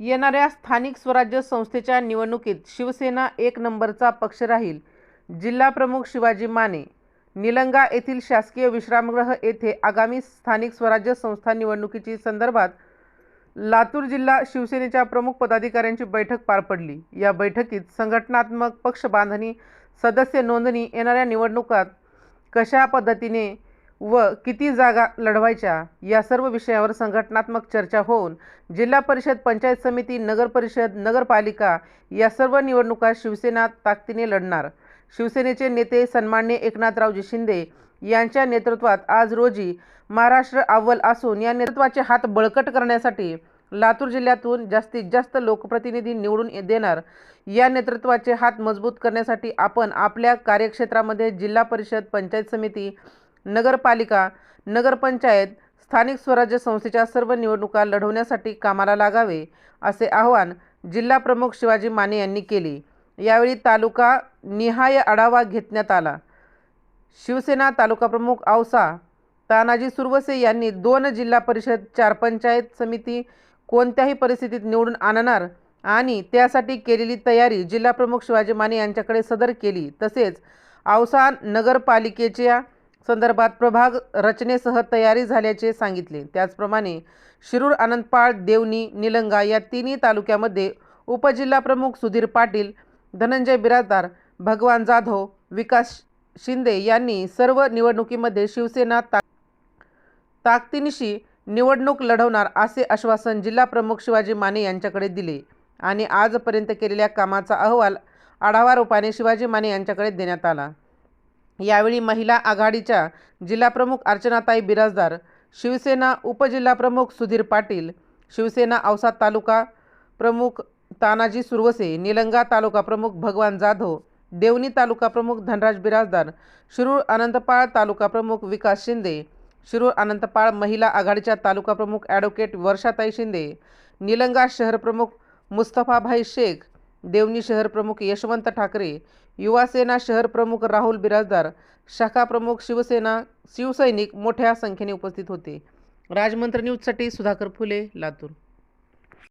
येणाऱ्या स्थानिक स्वराज्य संस्थेच्या निवडणुकीत शिवसेना एक नंबरचा पक्ष राहील. जिल्हाप्रमुख शिवाजी माने निलंगा येथील शासकीय विश्रामगृह येथे आगामी स्थानिक स्वराज्य संस्था निवडणुकीची संदर्भात लातूर जिल्हा शिवसेनेच्या प्रमुख पदाधिकाऱ्यांची बैठक पार पडली. या बैठकीत संघटनात्मक पक्ष बांधणी सदस्य नोंदणी येणाऱ्या निवडणुकात कशा पद्धतीने व किती जागा लढवायच्या या सर्व विषयावर संघटनात्मक चर्चा होऊन जिल्हा परिषद पंचायत समिती नगर परिषद नगरपालिका या सर्व निवडणुका शिवसेना ताकदीने लढणार. शिवसेनेचे नेते सन्मान्य एकनाथरावजी शिंदे यांच्या नेतृत्वात आज रोजी महाराष्ट्र अव्वल असून या नेतृत्वाचे हात बळकट करण्यासाठी लातूर जिल्ह्यातून जास्तीत जास्त लोकप्रतिनिधी निवडून देणार. या नेतृत्वाचे हात मजबूत करण्यासाठी आपण आपल्या कार्यक्षेत्रामध्ये जिल्हा परिषद पंचायत समिती नगरपालिका नगरपंचायत स्थानिक स्वराज्य संस्थेच्या सर्व निवडणुका लढवण्यासाठी कामाला लागावे असे आवाहन जिल्हा प्रमुख शिवाजी माने यांनी केले. यावेळी तालुका निहाय आढावा घेतण्यात आला. शिवसेना तालुका प्रमुख औसा तानाजी सुरवसे यांनी दोन जिल्हा परिषद चार पंचायत समिती कोणत्याही परिस्थितीत निवडून आणणार आणि त्यासाठी केलेली तयारी जिल्हा प्रमुख शिवाजी माने यांच्याकडे सदर केली. तसेच औसा नगरपालिकेच्या संदर्भात प्रभाग रचनेसह तयारी झाल्याचे सांगितले. त्याचप्रमाणे शिरूर आनंदपाळ देवणी निलंगा या तिन्ही तालुक्यामध्ये उपजिल्हाप्रमुख सुधीर पाटील धनंजय बिराजदार भगवान जाधव विकास शिंदे यांनी सर्व निवडणुकीमध्ये शिवसेना ताक ताकदीनिशी निवडणूक लढवणार असे आश्वासन जिल्हा प्रमुख शिवाजी माने यांच्याकडे दिले आणि आजपर्यंत केलेल्या कामाचा अहवाल आढावा रूपाने शिवाजी माने यांच्याकडे देण्यात आला. यावेळी महिला आघाडीच्या जिल्हाप्रमुख अर्चनाताई बिराजदार शिवसेना उपजिल्हाप्रमुख सुधीर पाटील शिवसेना औसा तालुका प्रमुख तानाजी सुरवसे निलंगा तालुका प्रमुख भगवान जाधव देवणी तालुका प्रमुख धनराज बिराजदार शिरूर अनंतपाळ तालुका प्रमुख विकास शिंदे शिरूर अनंतपाळ महिला आघाडीच्या तालुका प्रमुख ॲडव्होकेट वर्षाताई शिंदे निलंगा शहर प्रमुख मुस्तफाभाई शेख देवणी शहर प्रमुख यशवंत ठाकरे युवासेना शहर प्रमुख राहुल बिराजदार शाखा प्रमुख शिवसेना शिवसैनिक मोठ्या संख्येने उपस्थित होते. राजमंत्र न्यूजसाठी सुधाकर फुले लातूर.